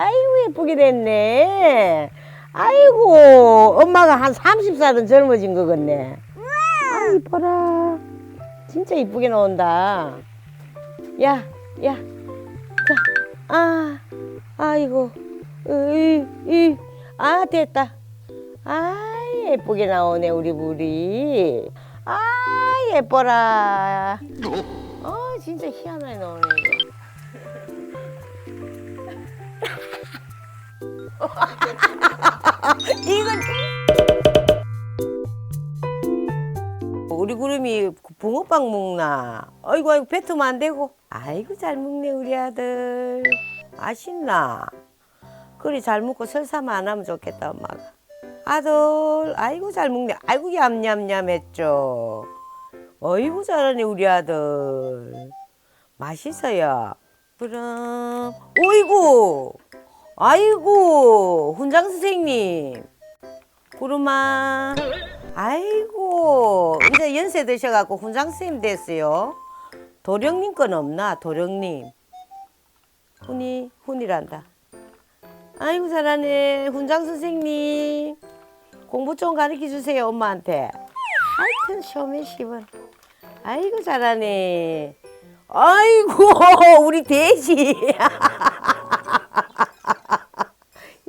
아이고 예쁘게 됐네. 아이고 엄마가 한 30살은 젊어진 거 같네. 아 이뻐라. 진짜 이쁘게 나온다. 야, 야. 자, 아, 아이고. 으이, 이, 아 됐다. 아 예쁘게 나오네 우리 물이. 아 예뻐라. 어 진짜 희한하게 나오네 이거. 이건 우리 구름이 붕어빵 먹나? 아이고 아이고 뱉으면 안 되고. 아이고 잘 먹네 우리 아들. 맛있나? 그리 잘 먹고 설사만 안 하면 좋겠다 엄마가. 아들 아이고 잘 먹네. 아이고 얌얌얌했죠. 어이구 잘하네 우리 아들. 맛있어요. 그럼 어이구 아이고 훈장 선생님. 구름아. 아이고 이제 연세 드셔갖고 훈장 선생님 됐어요. 도령님 건 없나 도령님? 훈이 훈이란다. 아이고 잘하네 훈장 선생님. 공부 좀 가르쳐 주세요 엄마한테. 하여튼 시험에 시원 아이고 잘하네. 아이고 우리 돼지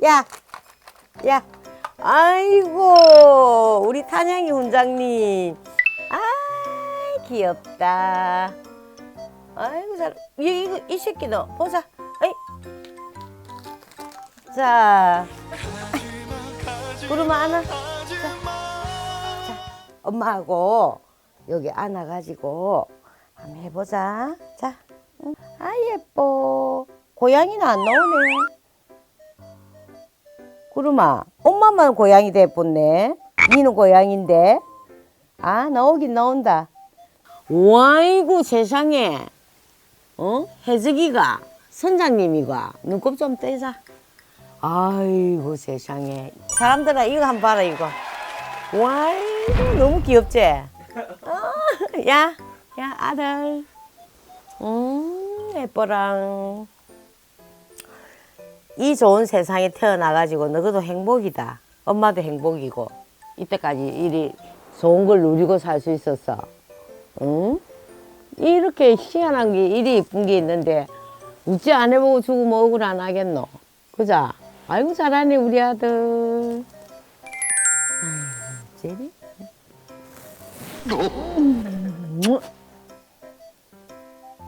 야, 야, 아이고, 우리 탄양이 훈장님. 아, 귀엽다. 아이고, 잘, 이, 이거, 이 새끼 너, 보자. 어이. 자, 구름 안아. 자, 자, 엄마하고 여기 안아가지고 한번 해보자. 자, 응. 아, 예뻐. 고양이는 안 나오네. 구름아, 엄마만 고양이 돼본네. 니는 고양인데. 아, 나오긴 나온다. 와이고 세상에. 어? 해적이가 선장님이가 눈곱 좀 떼자. 아이고 세상에. 사람들아 이거 한번 봐라 이거. 와이고 너무 귀엽지? 어, 야, 야 아들. 음 예뻐랑. 이 좋은 세상에 태어나가지고 너희도 행복이다. 엄마도 행복이고 이때까지 일이 좋은 걸 누리고 살 수 있었어. 응? 이렇게 희한한 게 일이 이쁜 게 있는데 우찌 안 해보고 죽으면 억울 안 하겠노? 그자? 아이고 잘하네 우리 아들.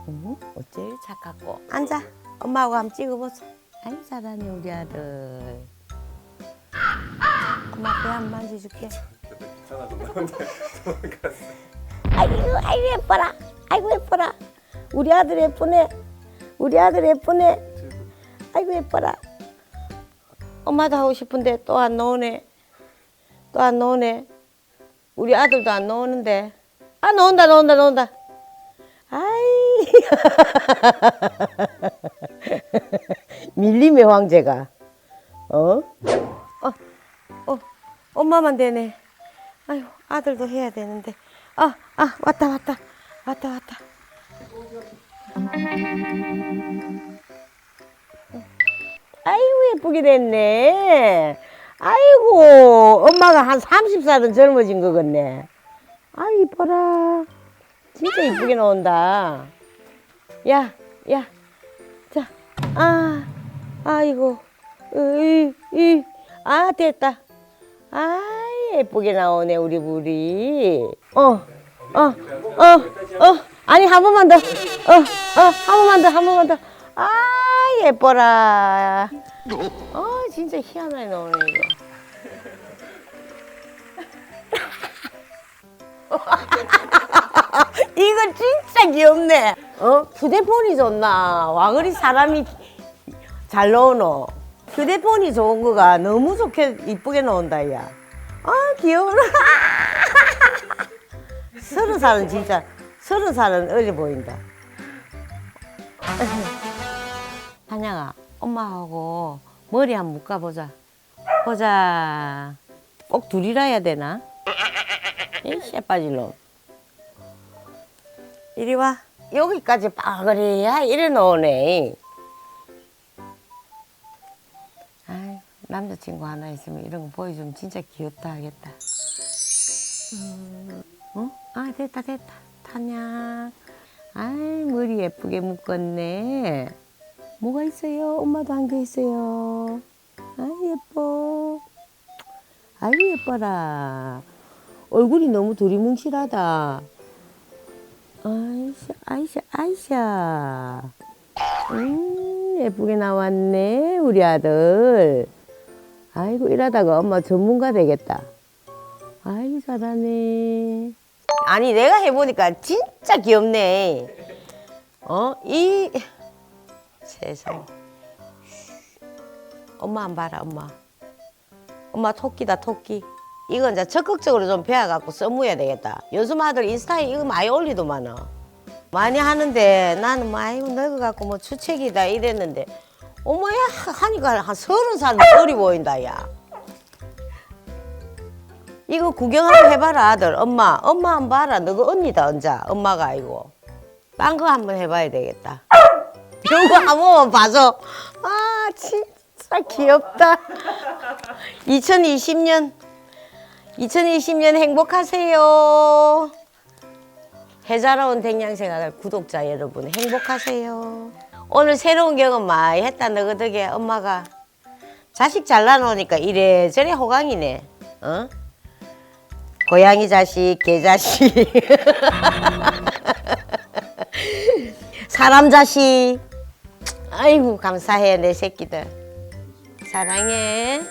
음, 어째 착각고 앉아. 엄마하고 한번 찍어보자. 아이 잘하네 우리 아들. 엄마 배한번 만져줄게. 아이고 아이고 예뻐라. 아이고 예뻐라. 우리 아들 예쁘네. 우리 아들 예쁘네. 아이고 예뻐라. 엄마도 하고 싶은데 또 안 나오네. 또 안 나오네. 우리 아들도 안 나오는데. 아 나온다 나온다 나온다. 아이. 밀림의 황제가. 어? 어, 어, 엄마만 되네. 아유, 아들도 해야 되는데. 아, 아, 왔다, 왔다. 왔다, 왔다. 아이고, 예쁘게 됐네. 아이고, 엄마가 한 30살은 젊어진 거 같네. 아, 이뻐라. 진짜 이쁘게 나온다. 야, 야. 자, 아, 아이고, 으이, 이, 아, 됐다. 아, 예쁘게 나오네, 우리 물이. 어, 어, 어, 어, 아니, 한 번만 더. 어, 어, 한 번만 더, 한 번만 더. 아, 예뻐라. 어, 진짜 희한하게 나오네, 이거. 이거 진짜 귀엽네. 어? 휴대폰이 좋나? 와 그리 사람이 잘 나오노? 휴대폰이 좋은 거가 너무 좋게 이쁘게 나온다 야. 아 귀여워라. 서른 살은 진짜 서른 살은 어려 보인다. 한양아, 엄마하고 머리 한번 묶어보자. 보자. 꼭 둘이라 해야 되나? 이 씨빠질 놈. 이리 와. 여기까지 빠그리야 이래 놓으네. 남자친구 하나 있으면 이런 거 보여주면 진짜 귀엽다 하겠다. 어? 아 됐다 됐다 타냐. 아이 머리 예쁘게 묶었네. 뭐가 있어요? 엄마도 한게 있어요. 아 예뻐. 아이 예뻐라. 얼굴이 너무 두리뭉실하다. 아이샤 아이샤 아이샤. 음 예쁘게 나왔네 우리 아들. 아이고 이러다가 엄마 전문가 되겠다. 아이고 잘하네. 아니 내가 해보니까 진짜 귀엽네. 어? 이 세상. 엄마 안 봐라 엄마. 엄마 토끼다 토끼. 이건 이제 적극적으로 좀 배워갖고 써무야 되겠다. 요즘 아들 인스타에 이거 많이 올리더만은. 많이 하는데 나는 뭐 아이고 늙어갖고 뭐 주책이다 이랬는데 어머야 하니까 한 서른 살 어리 보인다 야. 이거 구경 한번 해봐라 아들. 엄마 엄마 한번 봐라. 너가 언니다 언자. 엄마가 아니고. 딴 거 한번 해봐야 되겠다. 이거 한 번만 봐줘. 아 진짜 귀엽다. 2020년 2020년 행복하세요. 해자로운 댕냥생활 구독자 여러분 행복하세요 오늘 새로운 경험 많이 했다 너그 덕에 엄마가 자식 잘 나놓으니까 이래저래 호강이네 어? 고양이 자식, 개 자식, 사람 자식. 아이고 감사해 내 새끼들. 사랑해.